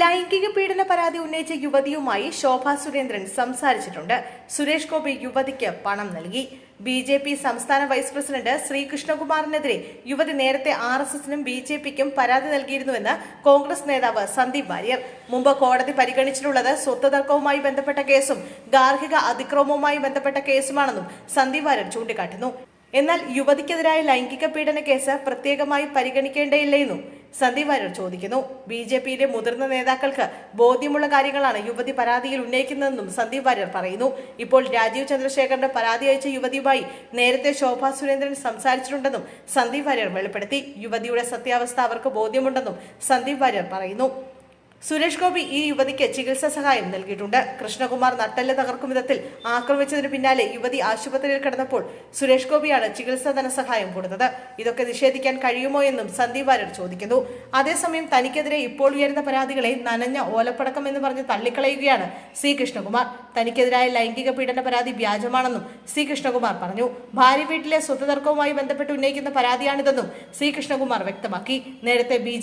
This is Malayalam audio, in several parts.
ലൈംഗിക പീഡന പരാതി ഉന്നയിച്ച യുവതിയുമായി ശോഭ സുരേന്ദ്രൻ സംസാരിച്ചിട്ടുണ്ട്. സുരേഷ് ഗോപി യുവതിക്ക് പണം നൽകി. ബി ജെ പി സംസ്ഥാന വൈസ് പ്രസിഡന്റ് ശ്രീകൃഷ്ണകുമാറിനെതിരെ യുവതി നേരത്തെ ആർ എസ് എസിനും ബി ജെ പിക്കും പരാതി നൽകിയിരുന്നുവെന്ന് കോൺഗ്രസ് നേതാവ് സന്ദീപ് വാര്യർ. മുമ്പ് കോടതി പരിഗണിച്ചിട്ടുള്ളത് സ്വത്ത് തർക്കവുമായി ബന്ധപ്പെട്ട കേസും ഗാർഹിക അതിക്രമവുമായി ബന്ധപ്പെട്ട കേസുമാണെന്നും സന്ദീപ് വാര്യർ ചൂണ്ടിക്കാട്ടുന്നു. എന്നാൽ യുവതിക്കെതിരായ ലൈംഗിക പീഡന കേസ് പ്രത്യേകമായി പരിഗണിക്കേണ്ടയില്ലെന്നും സന്ദീപ് വാര്യർ ചോദിക്കുന്നു. ബി ജെ പിയിലെ മുതിർന്ന നേതാക്കൾക്ക് ബോധ്യമുള്ള കാര്യങ്ങളാണ് യുവതി പരാതിയിൽ ഉന്നയിക്കുന്നതെന്നും സന്ദീപ് വാര്യർ പറയുന്നു. ഇപ്പോൾ രാജീവ് ചന്ദ്രശേഖറിന്റെ പരാതി അയച്ച യുവതിയുമായി നേരത്തെ ശോഭാ സുരേന്ദ്രൻ സംസാരിച്ചിട്ടുണ്ടെന്നും സന്ദീപ് വാര്യർ വെളിപ്പെടുത്തി. യുവതിയുടെ സത്യാവസ്ഥ അവർക്ക് ബോധ്യമുണ്ടെന്നും സന്ദീപ് വാര്യർ പറയുന്നു. സുരേഷ് ഗോപി ഈ യുവതിക്ക് ചികിത്സാ സഹായം നൽകിയിട്ടുണ്ട്. കൃഷ്ണകുമാർ നട്ടല്ല തകർക്കും വിധത്തിൽ ആക്രമിച്ചതിന് പിന്നാലെ യുവതി ആശുപത്രിയിൽ കിടന്നപ്പോൾ സുരേഷ് ഗോപിയാണ് ചികിത്സാ ധനസഹായം കൊടുത്തത്. ഇതൊക്കെ നിഷേധിക്കാൻ കഴിയുമോ എന്നും സന്ദീപ് വാര്യർ ചോദിക്കുന്നു. അതേസമയം തനിക്കെതിരെ ഇപ്പോൾ ഉയരുന്ന പരാതികളെ നനഞ്ഞ ഓലപ്പടക്കം എന്ന് പറഞ്ഞ് തള്ളിക്കളയുകയാണ് സി കൃഷ്ണകുമാർ. തനിക്കെതിരായ ലൈംഗിക പീഡന പരാതി വ്യാജമാണെന്നും സി കൃഷ്ണകുമാർ പറഞ്ഞു. ഭാര്യ വീട്ടിലെ സ്വത്ത് തർക്കവുമായി ബന്ധപ്പെട്ട് ഉന്നയിക്കുന്ന പരാതിയാണിതെന്നും സി കൃഷ്ണകുമാർ വ്യക്തമാക്കി. നേരത്തെ ബി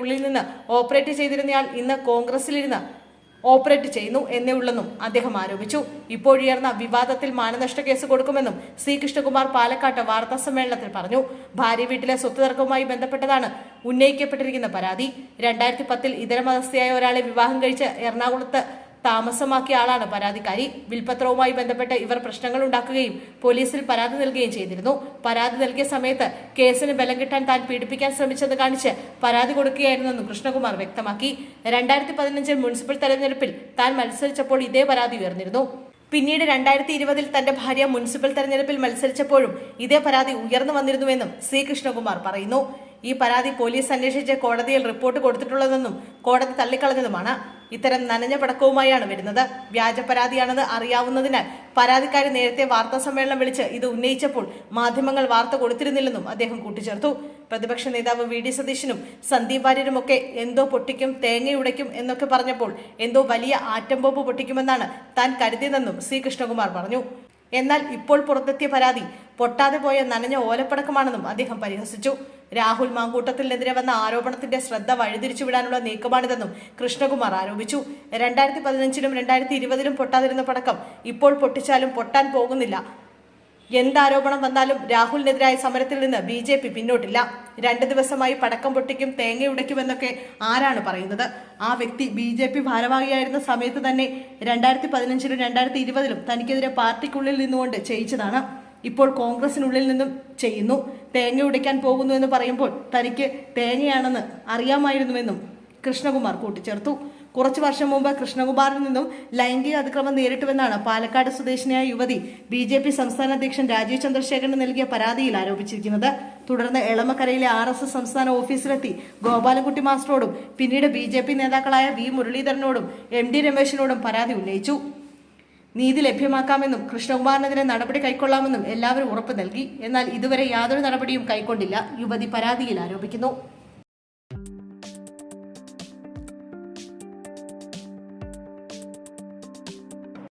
ഉള്ളിൽ നിന്ന് ഓപ്പറേറ്റ് ചെയ്തിരുന്നയാൾ ഇന്ന് കോൺഗ്രസിലിരുന്ന് ഓപ്പറേറ്റ് ചെയ്യുന്നു എന്നേ ഉള്ളെന്നും അദ്ദേഹം ആരോപിച്ചു. ഇപ്പോഴുയർന്ന വിവാദത്തിൽ മാനനഷ്ട കേസ് കൊടുക്കുമെന്നും സി കൃഷ്ണകുമാർ പാലക്കാട്ട് വാർത്താ സമ്മേളനത്തിൽ പറഞ്ഞു. ഭാര്യ വീട്ടിലെ സ്വത്ത് തർക്കവുമായി ബന്ധപ്പെട്ടതാണ് ഉന്നയിക്കപ്പെട്ടിരിക്കുന്ന പരാതി. രണ്ടായിരത്തി പത്തിൽ ഇതര മതസ്ഥയായ ഒരാളെ വിവാഹം കഴിച്ച് എറണാകുളത്ത് താമസമാക്കിയ ആളാണ് പരാതിക്കാരി. വിൽപത്രവുമായി ബന്ധപ്പെട്ട് ഇവർ പ്രശ്നങ്ങൾ ഉണ്ടാക്കുകയും പോലീസിൽ പരാതി നൽകുകയും ചെയ്തിരുന്നു. പരാതി നൽകിയ സമയത്ത് കേസിന് ബലം കിട്ടാൻ താൻ പീഡിപ്പിക്കാൻ ശ്രമിച്ചെന്ന് കാണിച്ച് പരാതി കൊടുക്കുകയായിരുന്നെന്നും കൃഷ്ണകുമാർ വ്യക്തമാക്കി. രണ്ടായിരത്തി പതിനഞ്ചിൽ മുനിസിപ്പൽ തെരഞ്ഞെടുപ്പിൽ താൻ മത്സരിച്ചപ്പോൾ ഇതേ പരാതി ഉയർന്നിരുന്നു. പിന്നീട് രണ്ടായിരത്തി ഇരുപതിൽ തന്റെ ഭാര്യ മുനിസിപ്പൽ തെരഞ്ഞെടുപ്പിൽ മത്സരിച്ചപ്പോഴും ഇതേ പരാതി ഉയർന്നു വന്നിരുന്നുവെന്നും സി. കൃഷ്ണകുമാർ പറയുന്നു. ഈ പരാതി പോലീസ് അന്വേഷിച്ച് കോടതിയിൽ റിപ്പോർട്ട് കൊടുത്തിട്ടുള്ളതെന്നും കോടതി തള്ളിക്കളഞ്ഞതുമാണ്. ഇത്തരം നനഞ്ഞ പടക്കവുമായാണ് വരുന്നത്. വ്യാജ പരാതിയാണെന്ന് അറിയാവുന്നതിനാൽ പരാതിക്കാരി നേരത്തെ വാർത്താ സമ്മേളനം വിളിച്ച് ഇത് ഉന്നയിച്ചപ്പോൾ മാധ്യമങ്ങൾ വാർത്ത കൊടുത്തിരുന്നില്ലെന്നും അദ്ദേഹം കൂട്ടിച്ചേർത്തു. പ്രതിപക്ഷ നേതാവ് വി ഡി സതീശനും സന്ദീപ് വാര്യരുമൊക്കെ എന്തോ പൊട്ടിക്കും തേങ്ങയുടയ്ക്കും എന്നൊക്കെ പറഞ്ഞപ്പോൾ എന്തോ വലിയ ആറ്റം ബോംബ് പൊട്ടിക്കുമെന്നാണ് താൻ കരുതിയതെന്നും സി. കൃഷ്ണകുമാർ പറഞ്ഞു. എന്നാൽ ഇപ്പോൾ പുറത്തെത്തിയ പരാതി പൊട്ടാതെ പോയ നനഞ്ഞ ഓലപ്പടക്കമാണെന്നും അദ്ദേഹം പരിഹസിച്ചു. രാഹുൽ മാങ്കൂട്ടത്തിനെതിരെ വന്ന ആരോപണത്തിന്റെ ശ്രദ്ധ വഴിതിരിച്ചുവിടാനുള്ള നീക്കമാണിതെന്നും കൃഷ്ണകുമാർ ആരോപിച്ചു. രണ്ടായിരത്തി പതിനഞ്ചിലും രണ്ടായിരത്തി ഇരുപതിലും പൊട്ടാതിരുന്ന പടക്കം ഇപ്പോൾ പൊട്ടിച്ചാലും പൊട്ടാൻ പോകുന്നില്ല. എന്താരോപണം വന്നാലും രാഹുലിനെതിരായ സമരത്തിൽ നിന്ന് ബി ജെ പി പിന്നോട്ടില്ല. രണ്ട് ദിവസമായി പടക്കം പൊട്ടിക്കും തേങ്ങയുടയ്ക്കുമെന്നൊക്കെ ആരാണ് പറയുന്നത്? ആ വ്യക്തി ബി ജെ പി ഭാരവാഹിയായിരുന്ന സമയത്ത് തന്നെ രണ്ടായിരത്തി പതിനഞ്ചിലും രണ്ടായിരത്തി ഇരുപതിലും തനിക്കെതിരെ പാർട്ടിക്കുള്ളിൽ നിന്നുകൊണ്ട് ചെയ്യിച്ചതാണ്. ഇപ്പോൾ കോൺഗ്രസിനുള്ളിൽ നിന്നും ചെയ്യുന്നു. തേങ്ങ ഉടയ്ക്കാൻ പോകുന്നു എന്ന് പറയുമ്പോൾ തനിക്ക് തേങ്ങയാണെന്ന് അറിയാമായിരുന്നുവെന്നും കൃഷ്ണകുമാർ കൂട്ടിച്ചേർത്തു. കുറച്ചു വർഷം മുമ്പ് കൃഷ്ണകുമാറിൽ നിന്നും ലൈംഗിക അതിക്രമം നേരിട്ടുവെന്നാണ് പാലക്കാട് സ്വദേശിനിയായ യുവതി ബി ജെ പി സംസ്ഥാന അധ്യക്ഷൻ രാജീവ് ചന്ദ്രശേഖരന് നൽകിയ പരാതിയിൽ ആരോപിച്ചിരിക്കുന്നത്. തുടർന്ന് എളമക്കരയിലെ ആർ എസ് എസ് സംസ്ഥാന ഓഫീസിലെത്തി ഗോപാലൻകുട്ടി മാസ്റ്ററോടും പിന്നീട് ബി നേതാക്കളായ വി മുരളീധരനോടും എം ഡി രമേശിനോടും പരാതി ഉന്നയിച്ചു. നീതി ലഭ്യമാക്കാമെന്നും കൃഷ്ണകുമാറിനെതിരെ നടപടി കൈക്കൊള്ളാമെന്നും എല്ലാവരും ഉറപ്പ് നൽകി. എന്നാൽ ഇതുവരെ യാതൊരു നടപടിയും കൈക്കൊണ്ടില്ല. യുവതി പരാതിയിൽ ആരോപിക്കുന്നു.